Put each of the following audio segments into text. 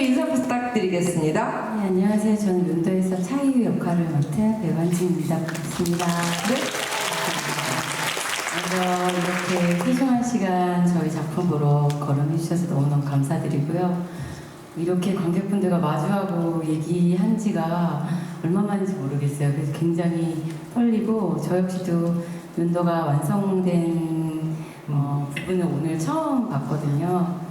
씨 인사 부탁드리겠습니다. 네, 안녕하세요. 저는 윤도에서 차이유 역할을 맡은 배우 한지입니다. 반갑습니다. 네. 먼저 이렇게 소중한 시간 저희 작품 보러 거론해 주셔서 너무너무 감사드리고요. 이렇게 관객분들과 마주하고 얘기한 지가 얼마만인지 모르겠어요. 그래서 굉장히 떨리고 저 역시도 윤도가 완성된 어, 부분을 오늘 처음 봤거든요.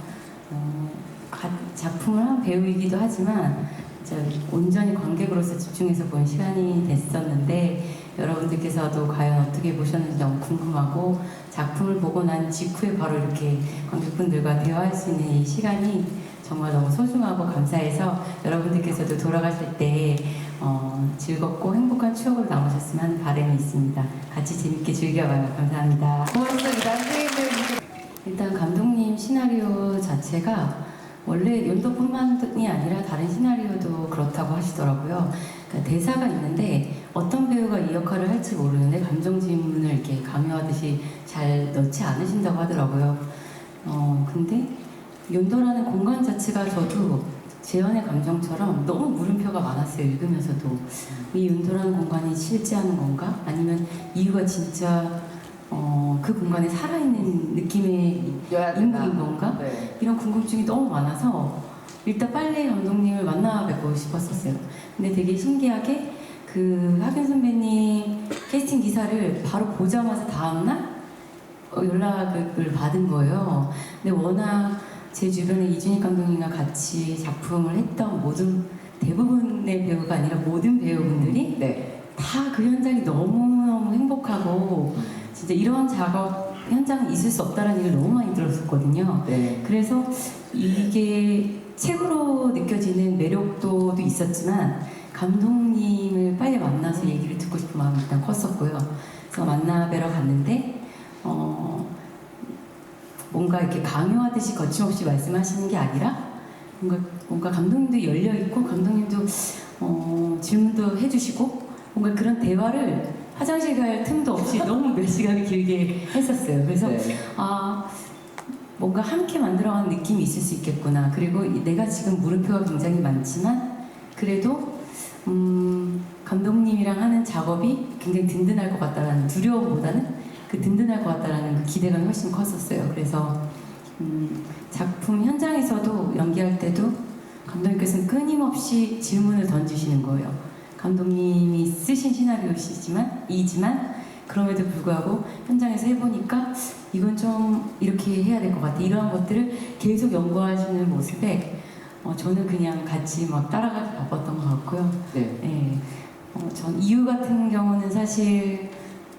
작품을 한 배우이기도 하지만 온전히 관객으로서 집중해서 본 시간이 됐었는데 여러분들께서도 과연 어떻게 보셨는지 너무 궁금하고 작품을 보고 난 직후에 바로 이렇게 관객분들과 대화할 수 있는 이 시간이 정말 너무 소중하고 감사해서 여러분들께서도 돌아가실 때 어, 즐겁고 행복한 추억으로 남으셨으면 하는 바람이 있습니다. 같이 재밌게 즐겨봐요. 감사합니다. 고맙습니다. 일단 감독님 시나리오 자체가 원래 연도뿐만이 아니라 다른 시나리오도 그렇다고 하시더라고요. 그러니까 대사가 있는데 어떤 배우가 이 역할을 할지 모르는데 감정 지문을 이렇게 강요하듯이 잘 넣지 않으신다고 하더라고요. 어 근데 연도라는 공간 자체가 저도 재현의 감정처럼 너무 물음표가 많았어요. 읽으면서도 이 연도라는 공간이 실제하는 건가? 아니면 이유가 진짜 어, 그 공간에 살아있는 느낌의 여야 인물인 건가? 네. 이런 궁금증이 너무 많아서 일단 빨리 감독님을 만나 뵙고 싶었었어요. 근데 되게 신기하게 그 하균 선배님 캐스팅 기사를 바로 보자마자 다음날 어, 연락을 받은 거예요. 근데 워낙 제 주변에 이준익 감독님과 같이 작품을 했던 모든 대부분의 배우가 아니라 모든 배우분들이 네. 다그 현장이 너무너무 행복하고 진짜 이런 작업 현장은 있을 수 없다는 얘기를 너무 많이 들었었거든요. 네. 그래서 이게 책으로 느껴지는 매력도도 있었지만 감독님을 빨리 만나서 얘기를 듣고 싶은 마음이 일단 컸었고요. 그래서 만나 뵈러 갔는데 어, 뭔가 이렇게 강요하듯이 거침없이 말씀하시는 게 아니라 뭔가, 뭔가 감독님도 열려 있고 감독님도 어, 질문도 해주시고 뭔가 그런 대화를 화장실 갈 틈도 없이 너무 몇 시간을 길게 했었어요. 그래서 네. 아 뭔가 함께 만들어가는 느낌이 있을 수 있겠구나. 그리고 이- 내가 지금 물음표가 굉장히 많지만 그래도 음, 감독님이랑 하는 작업이 굉장히 든든할 것 같다라는 두려움보다는 그 든든할 것 같다라는 그 기대감이 훨씬 컸었어요. 그래서 음, 작품 현장에서도 연기할 때도 감독님께서는 끊임없이 질문을 던지시는 거예요. 감독님이 쓰신 시나리오시지만 이지만 그럼에도 불구하고 현장에서 해보니까 이건 좀 이렇게 해야 될 것 같아. 이러한 것들을 계속 연구하시는 모습에 어, 저는 그냥 같이 막 따라가기 바빴던 것 같고요. 네. 예. 어, 전 이유 같은 경우는 사실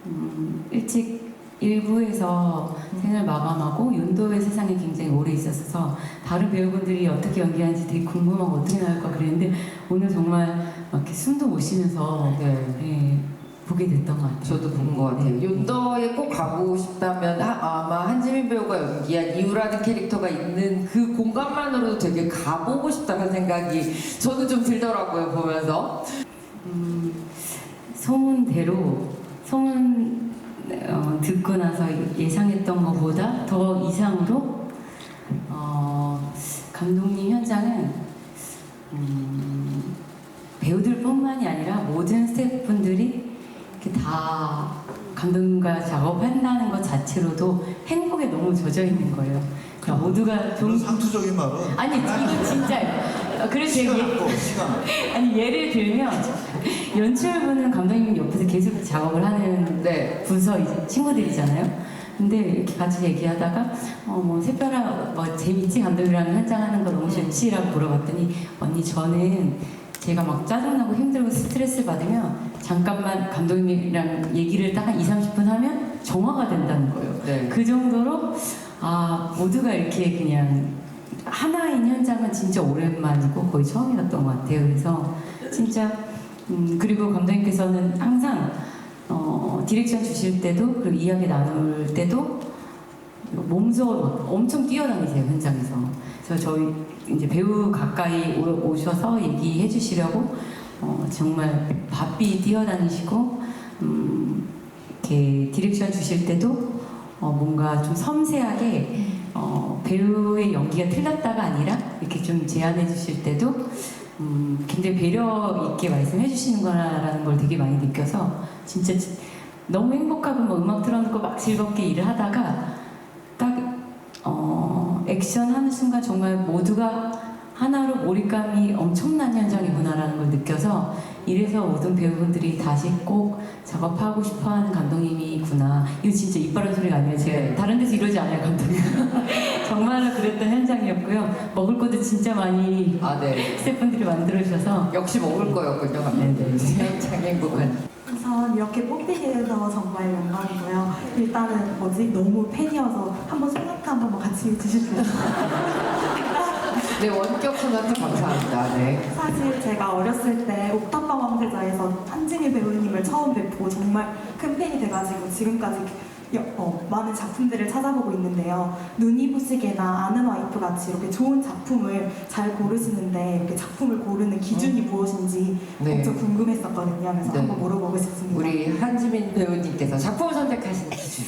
음, 일찍 일부에서 생을 마감하고 윤도의 세상에 굉장히 오래 있었어서 다른 배우분들이 어떻게 연기하는지 되게 궁금하고 어떻게 나올까 그랬는데 오늘 정말 막 이렇게 숨도 못 쉬면서 네. 예, 보게 됐던 것 같아요. 저도 본 것 같아요. 네. 윤도에 꼭 가보고 싶다면 아, 아마 한지민 배우가 연기한 이유라는 캐릭터가 있는 그 공간만으로도 되게 가보고 싶다는 생각이 저는 좀 들더라고요 보면서. 음, 소문대로 소문 어, 듣고 나서 예상했던 것보다 더 이상으로 어, 감독님 현장은 음, 배우들뿐만이 아니라 모든 스태프분들이 이렇게 다 감독님과 작업한다는 것 자체로도 행복에 너무 젖어 있는 거예요. 그러니까 모두가 좀 상투적인 말은 아니 이거. 어, 그래서 시간 아니 예를 들면 연출부는 감독님 옆에서 계속 작업을 하는 네. 부서 친구들이잖아요. 근데 이렇게 같이 얘기하다가 어뭐 새별아 뭐 재밌지 감독이랑 현장 하는 거 너무 좋지라고 물어봤더니 언니 저는 제가 막 짜증나고 힘들고 스트레스 받으면 잠깐만 감독님이랑 얘기를 딱 한 2, 30분 하면 정화가 된다는 거예요. 네. 그 정도로 아 모두가 이렇게 그냥 하나인 현장은 진짜 오랜만이고 거의 처음이었던 것 같아요. 그래서 진짜 음, 그리고 감독님께서는 항상 어, 디렉션 주실 때도 그리고 이야기 나눌 때도 몸소 막 엄청 뛰어다니세요 현장에서. 그래서 저희 이제 배우 가까이 오- 오셔서 얘기해 주시려고 어, 정말 바삐 뛰어다니시고 음, 이렇게 디렉션 주실 때도 어, 뭔가 좀 섬세하게 어, 배우의 연기가 틀렸다가 아니라 이렇게 좀 제안해 주실 때도 음, 굉장히 배려 있게 말씀해 주시는구나라는 걸 되게 많이 느껴서 진짜 지- 너무 행복하고 뭐 음악 틀어놓고 막 즐겁게 일을 하다가 딱 어, 액션 하는 순간 정말 모두가 하나로 몰입감이 엄청난 현장이구나라는 걸 느껴서 이래서 모든 배우분들이 다시 꼭 작업하고 싶어하는 감독님이구나. 이거 진짜 입 바른 소리가 아니에요. 제가 네. 다른 데서 이러지 않아요, 감독님. 정말로 그랬던 현장이었고요. 먹을 것도 진짜 많이 아, 네. 스태프분들이 만들어 주셔서 역시 먹을 거였군요, 감독님. 참 행복한. 우선 이렇게 뽑히게 돼서 정말 영광이고요. 일단은 뭐지 너무 팬이어서 한번 소나트 한 번만 같이 해주실래요? 네, 원격 소나트 감사합니다. 네. 사실 제가 어렸을 때 옥탑방 왕세자에서 한진희 배우님을 처음 뵙고 정말 큰 팬이 돼가지고 지금까지 여- 어, 많은 작품들을 찾아보고 있는데요. 눈이 부시게나 아는 와이프 같이 이렇게 좋은 작품을 잘 고르시는데 이렇게 작품을 고르는 기준이 무엇인지 네. 엄청 궁금했었거든요. 그래서 네. 한번 물어보고 싶습니다. 우리 한지민 배우님께서 작품 선택하시는 기준.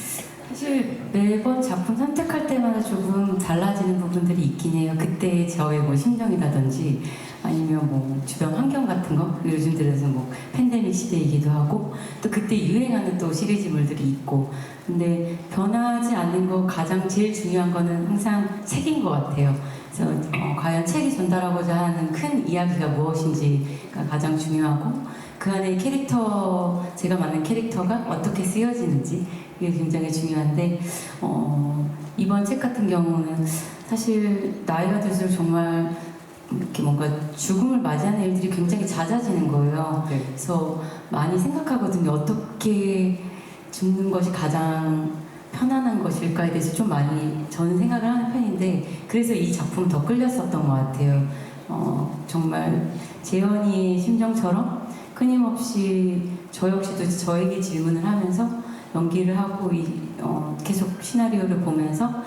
사실 매번 작품 선택할 때마다 조금 달라지는 부분들이 있긴 해요. 그때 저의 뭐 심정이라든지 아니면 뭐 주변 환경 같은 거 요즘 들어서 뭐 팬데믹 시대이기도 하고 또 그때 유행하는 또 시리즈물들이 있고 근데 변하지 않는 거 가장 제일 중요한 거는 항상 책인 것 같아요. 그래서 어, 과연 책이 전달하고자 하는 큰 이야기가 무엇인지가 가장 중요하고 그 안에 캐릭터 제가 맡는 캐릭터가 어떻게 쓰여지는지 이게 굉장히 중요한데 어, 이번 책 같은 경우는 사실 나이가 들수록 정말 이렇게 뭔가 죽음을 맞이하는 일들이 굉장히 잦아지는 거예요. 네. 그래서 많이 생각하거든요. 어떻게 죽는 것이 가장 편안한 것일까에 대해서 좀 많이 저는 생각을 하는 편인데 그래서 이 작품 더 끌렸었던 것 같아요. 어, 정말 재현이의 심정처럼 끊임없이 저 역시도 저에게 질문을 하면서 연기를 하고 이, 어, 계속 시나리오를 보면서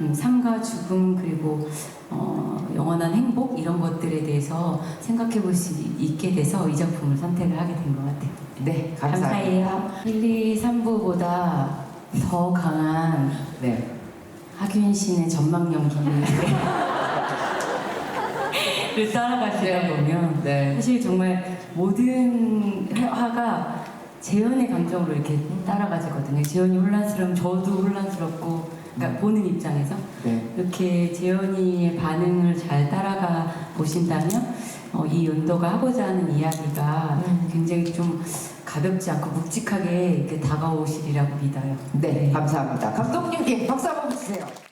음, 삶과 죽음 그리고 어, 영원한 행복 이런 것들에 대해서 생각해 볼 수 있게 돼서 이 작품을 선택을 하게 된 것 같아요. 네, 감사합니다. 감사해요. 1, 2, 3부보다 더 강한 네. 하균 씨의 전망 연기를 따라가시다 네. 보면 네. 사실 정말 모든 화가 재현의 감정으로 이렇게 따라가지거든요. 재현이 혼란스러우면 저도 혼란스럽고, 그러니까 보는 입장에서 네. 이렇게 재현이의 반응을 잘 따라가 보신다면 어, 이 연도가 하고자 하는 이야기가 음. 굉장히 좀 가볍지 않고 묵직하게 이렇게 다가오시리라고 믿어요. 네, 감사합니다. 감독님께 박수 한번 주세요.